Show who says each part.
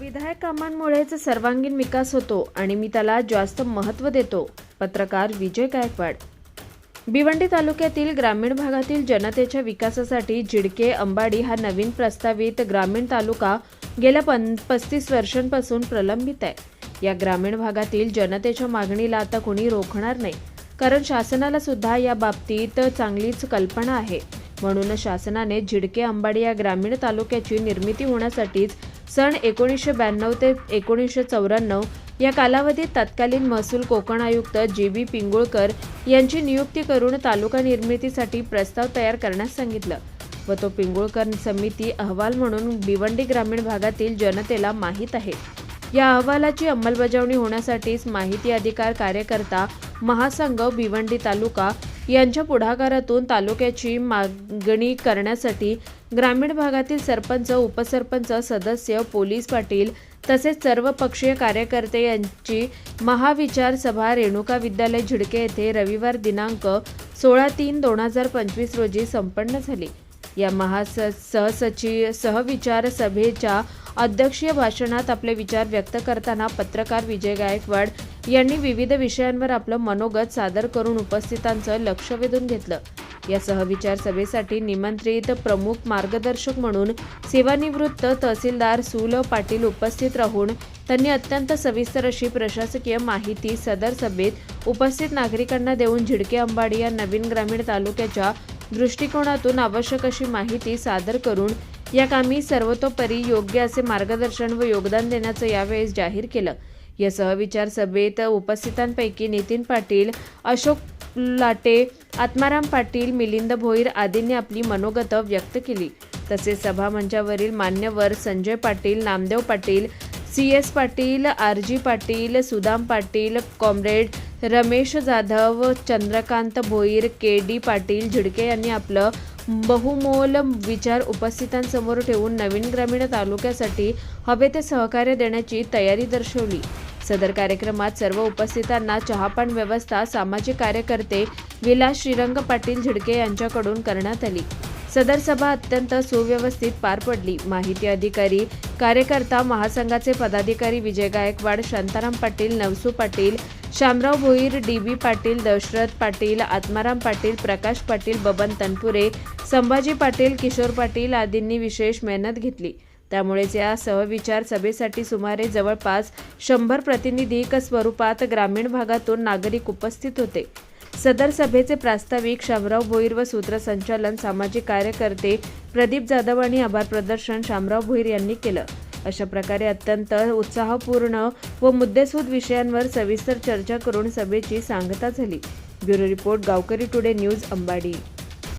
Speaker 1: विधायक कामांमुळेच सर्वांगीण विकास होतो आणि मी त्याला जास्त महत्त्व देतो. पत्रकार विजय गायकवाड. भिवंडी तालुक्यातील ग्रामीण भागातील जनतेच्या विकासासाठी जिडके अंबाडी हा नवीन प्रस्तावित ग्रामीण तालुका गेल्या पं पस्तीस वर्षांपासून प्रलंबित आहे. या ग्रामीण भागातील जनतेच्या मागणीला आता कोणी रोखणार नाही. कारण शासनाला सुद्धा या बाबतीत चांगलीच कल्पना आहे. म्हणून शासनाने झिडके अंबाडी या ग्रामीण तालुक्याची निर्मिती होण्यासाठीच सन एकोणीसशे ब्याण्णव ते एकोणीसशे चौऱ्याण्णव या कालावधीत तत्कालीन महसूल कोकण आयुक्त जी बी पिंगुळकर यांची नियुक्ती करून तालुका निर्मितीसाठी प्रस्ताव तयार करण्यास सांगितलं व तो पिंगुळकर समिती अहवाल म्हणून भिवंडी ग्रामीण भागातील जनतेला माहीत आहे. या अहवालाची अंमलबजावणी होण्यासाठीच माहिती अधिकार कार्यकर्ता महासंघ भिवंडी तालुका यांच्या पुढाकारातून तालुक्याची मागणी करण्यासाठी ग्रामीण भागातील सरपंच उपसरपंच सदस्य पोलीस पाटील तसेच सर्व पक्षीय कार्यकर्ते यांची महाविचार सभा रेणुका विद्यालय झिडके येथे रविवार दिनांक सोळा तीन दोन हजार पंचवीस रोजी संपन्न झाली. या महास सहसचिव सहविचार सभेच्या अध्यक्षीय भाषणात आपले विचार व्यक्त करताना पत्रकार विजय गायकवाड यांनी विविध विषयांवर आपलं मनोगत सादर करून उपस्थितांचं लक्ष वेधून घेतलं. या सहविचार सभेसाठी निमंत्रित प्रमुख मार्गदर्शक म्हणून सेवानिवृत्त तहसीलदार सुल पाटील उपस्थित राहून त्यांनी अत्यंत सविस्तर अशी प्रशासकीय माहिती सदर सभेत उपस्थित नागरिकांना देऊन झिडके अंबाडी या नवीन ग्रामीण तालुक्याच्या दृष्टिकोनातून आवश्यक अशी माहिती सादर करून या कामी सर्वतोपरी योग्य असे मार्गदर्शन व योगदान देण्याचं यावेळेस जाहीर केलं. या सहविचार सभेत उपस्थितांपैकी नितीन पाटील अशोक लाटे आत्माराम पाटील मिलिंद भोईर आदींनी आपली मनोगत व्यक्त केली. तसेच सभामंचावरील मान्यवर Sanjay Patil Namdev Patil C S Patil R G Patil Sudam Patil comrade Ramesh Jadhav Chandrakant Bhoir K D Patil Zidke यांनी आपलं बहुमोल विचार उपस्थितांसमोर ठेवून नवीन ग्रामीण तालुक्यासाठी हवे ते सहकार्य देण्याची तयारी दर्शवली. सदर कार्यक्रमात सर्व उपस्थितांना चहापान व्यवस्था सामाजिक कार्यकर्ते विलास श्रीरंग पाटील झिडके यांच्याकडून करण्यात आली. सदर सभा अत्यंत सुव्यवस्थित पार पडली. माहिती अधिकारी कार्यकर्ता महासंघाचे पदाधिकारी विजय गायकवाड शांताराम पाटील नवसू पाटील शामराव भोईर डी बी पाटील दशरथ पाटील आत्माराम पाटील प्रकाश पाटील बबन तनपुरे संभाजी पाटील किशोर पाटील आदींनी विशेष मेहनत घेतली. त्यामुळेच या सहविचार सभेसाठी सुमारे जवळपास शंभर प्रतिनिधिक स्वरूपात ग्रामीण भागातून नागरिक उपस्थित होते. सदर सभेचे प्रास्ताविक शामराव भोईर व सूत्रसंचालन सामाजिक कार्यकर्ते प्रदीप जाधव आणि आभार प्रदर्शन शामराव भोईर यांनी केलं. अशा प्रकारे अत्यंत उत्साहपूर्ण व मुद्देसूद विषयांवर सविस्तर चर्चा करून सभेची सांगता झाली. Bureau report Gaonkari today news Ambadi.